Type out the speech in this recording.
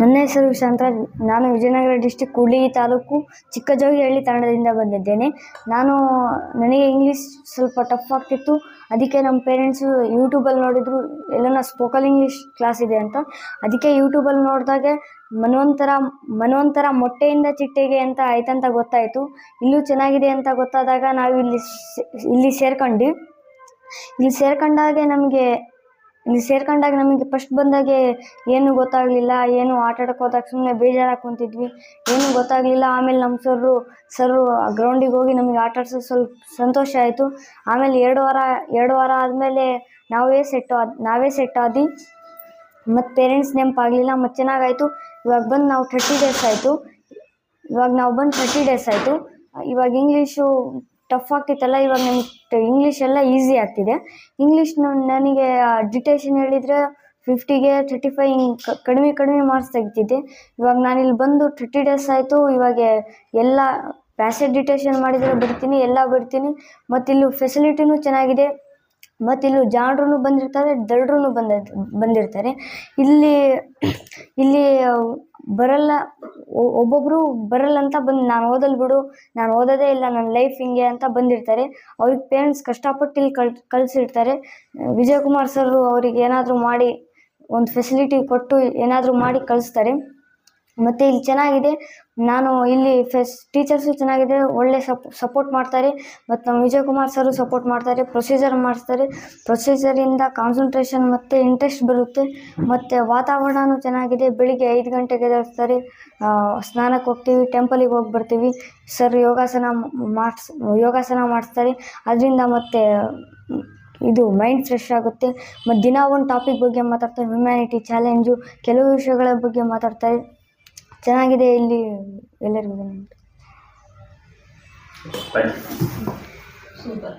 ನನ್ನ ಹೆಸರು ವಿಶಾಂತ. ನಾನು ವಿಜಯನಗರ ಡಿಸ್ಟಿಕ್ ಕೂಡ್ಲಿಗಿ ತಾಲೂಕು ಚಿಕ್ಕಜೋಗಿಹಳ್ಳಿ ತಾಂಡದಿಂದ ಬಂದಿದ್ದೇನೆ. ನಾನು ನನಗೆ ಇಂಗ್ಲೀಷ್ ಸ್ವಲ್ಪ ಟಫ್ ಆಗ್ತಿತ್ತು. ಅದಕ್ಕೆ ನಮ್ಮ ಪೇರೆಂಟ್ಸು ಯೂಟ್ಯೂಬಲ್ಲಿ ನೋಡಿದರು ಎಲ್ಲನ ಸ್ಪೋಕಲ್ ಇಂಗ್ಲೀಷ್ ಕ್ಲಾಸ್ ಇದೆ ಅಂತ. ಅದಕ್ಕೆ ಯೂಟ್ಯೂಬಲ್ಲಿ ನೋಡಿದಾಗ ಮನವಂತರ ಮನವಂತರ ಮೊಟ್ಟೆಯಿಂದ ಚಿಟ್ಟೆಗೆ ಅಂತ ಆಯ್ತಂತ ಗೊತ್ತಾಯಿತು. ಇಲ್ಲೂ ಚೆನ್ನಾಗಿದೆ ಅಂತ ಗೊತ್ತಾದಾಗ ನಾವು ಇಲ್ಲಿ ಇಲ್ಲಿ ಸೇರ್ಕೊಂಡ್ವಿ. ಇಲ್ಲಿ ಸೇರ್ಕೊಂಡಾಗೆ ನಮಗೆ ಇಲ್ಲಿ ಸೇರ್ಕೊಂಡಾಗ ನಮಗೆ ಫಸ್ಟ್ ಬಂದಾಗೆ ಏನು ಗೊತ್ತಾಗಲಿಲ್ಲ, ಏನು ಆಟ ಆಡಕ್ಕೆ ಹೋದಾಗ ಸುಮ್ಮನೆ ಬೇಜಾರಾಗಿ ಕುಂತಿದ್ವಿ. ಏನು ಗೊತ್ತಾಗಲಿಲ್ಲ, ಆಮೇಲೆ ನಮ್ಮ ಸರ್ರು ಸರ್ರು ಗ್ರೌಂಡಿಗೆ ಹೋಗಿ ನಮಗೆ ಆಟ ಆಡ್ಸೋ ಸ್ವಲ್ಪ ಸಂತೋಷ ಆಯಿತು. ಆಮೇಲೆ ಎರಡು ವಾರ ಎರಡು ವಾರ ಆದಮೇಲೆ ನಾವೇ ಸೆಟ್ ಆದ್ ನಾವೇ ಸೆಟ್ ಆದಿ. ಮತ್ತು ಪೇರೆಂಟ್ಸ್ ನೆನಪಾಗಲಿಲ್ಲ, ಮತ್ತು ಚೆನ್ನಾಗಾಯಿತು. ಇವಾಗ ಬಂದು ನಾವು ಥರ್ಟಿ ಡೇಸ್ ಆಯಿತು. ಇವಾಗ ನಾವು ಬಂದು ಥರ್ಟಿ ಡೇಸ್ ಆಯಿತು. ಇವಾಗ ಇಂಗ್ಲೀಷು ಟಫ್ ಆಗ್ತಿತ್ತಲ್ಲ, ಇವಾಗ ನನಗೆ ಇಂಗ್ಲೀಷ್ ಎಲ್ಲ ಈಸಿ ಆಗ್ತಿದೆ. ಇಂಗ್ಲೀಷ್ ನನಗೆ ಡಿಟೇಷನ್ ಹೇಳಿದರೆ ಫಿಫ್ಟಿಗೆ ಥರ್ಟಿ ಫೈವ್ ಹಿಂಗೆ ಕಡಿಮೆ ಕಡಿಮೆ ಮಾರ್ಕ್ಸ್ ತೆಗಿತಿದ್ದೆ ಇವಾಗ ನಾನು ಇಲ್ಲಿ ಬಂದು ಥರ್ಟಿ ಡೇಸ್ ಆಯಿತು, ಇವಾಗ ಎಲ್ಲ ಪ್ಯಾಸೇಜ್ ಡಿಟೇಷನ್ ಮಾಡಿದರೆ ಬಿಡ್ತೀನಿ, ಎಲ್ಲ ಬಿಡ್ತೀನಿ. ಮತ್ತು ಇಲ್ಲಿ ಫೆಸಿಲಿಟಿನೂ ಚೆನ್ನಾಗಿದೆ. ಮತ್ತು ಇಲ್ಲಿ ಜಾಣರೂ ಬಂದಿರ್ತಾರೆ ದಡ್ರೂ ಬಂದ, ಬಂದಿರ್ತಾರೆ. ಇಲ್ಲಿ ಇಲ್ಲಿ ಬರಲ್ಲ ಒಬ್ಬೊಬ್ಬರು ಬರಲ್ಲ ಅಂತ ಬಂದು, ನಾನು ಓದಲ್ ಬಿಡು, ನಾನು ಓದೋದೇ ಇಲ್ಲ ನನ್ನ ಲೈಫ್ ಹಿಂಗೆ ಅಂತ ಬಂದಿರ್ತಾರೆ. ಅವ್ರಿಗೆ ಪೇರೆಂಟ್ಸ್ ಕಷ್ಟಪಟ್ಟು ಇಲ್ಲಿ ಕಲ್ ಕಳಿಸಿರ್ತಾರೆ. ವಿಜಯಕುಮಾರ್ ಸರ್ ಅವ್ರಿಗೆ ಏನಾದರೂ ಮಾಡಿ, ಒಂದು ಫೆಸಿಲಿಟಿ ಕೊಟ್ಟು ಏನಾದರೂ ಮಾಡಿ ಕಳಿಸ್ತಾರೆ. ಮತ್ತು ಇಲ್ಲಿ ಚೆನ್ನಾಗಿದೆ. ನಾನು ಇಲ್ಲಿ ಫೆಸ್ ಟೀಚರ್ಸು ಚೆನ್ನಾಗಿದೆ, ಒಳ್ಳೆ ಸಪ್ ಸಪೋರ್ಟ್ ಮಾಡ್ತಾರೆ. ಮತ್ತು ನಮ್ಮ ವಿಜಯಕುಮಾರ್ ಸರು ಸಪೋರ್ಟ್ ಮಾಡ್ತಾರೆ ಪ್ರೊಸೀಜರ್ ಮಾಡಿಸ್ತಾರೆ ಪ್ರೊಸೀಜರಿಂದ ಕಾನ್ಸಂಟ್ರೇಷನ್ ಮತ್ತು ಇಂಟ್ರೆಸ್ಟ್ ಬರುತ್ತೆ. ಮತ್ತು ವಾತಾವರಣನೂ ಚೆನ್ನಾಗಿದೆ. ಬೆಳಿಗ್ಗೆ ಐದು ಗಂಟೆಗೆ ಎದ್ದೇಳಿಸ್ತಾರೆ. ಸ್ನಾನಕ್ಕೆ ಹೋಗ್ತೀವಿ ಟೆಂಪಲಿಗೆ ಹೋಗಿ ಬರ್ತೀವಿ. ಸರ್ ಯೋಗಾಸನ ಮಾಡಿಸ್, ಯೋಗಾಸನ ಮಾಡಿಸ್ತಾರೆ. ಅದರಿಂದ ಮತ್ತು ಇದು ಮೈಂಡ್ ಫ್ರೆಶ್ ಆಗುತ್ತೆ. ಮತ್ತು ದಿನ ಒಂದು ಟಾಪಿಕ್ ಬಗ್ಗೆ ಮಾತಾಡ್ತಾರೆ. ಹ್ಯುಮ್ಯಾನಿಟಿ ಚಾಲೆಂಜು ಕೆಲವು ವಿಷಯಗಳ ಬಗ್ಗೆ ಮಾತಾಡ್ತಾರೆ. ಚೆನ್ನಾಗಿದೆ ಇಲ್ಲಿ ಎಲ್ಲರಿಗೂ. ಸೂಪರ್.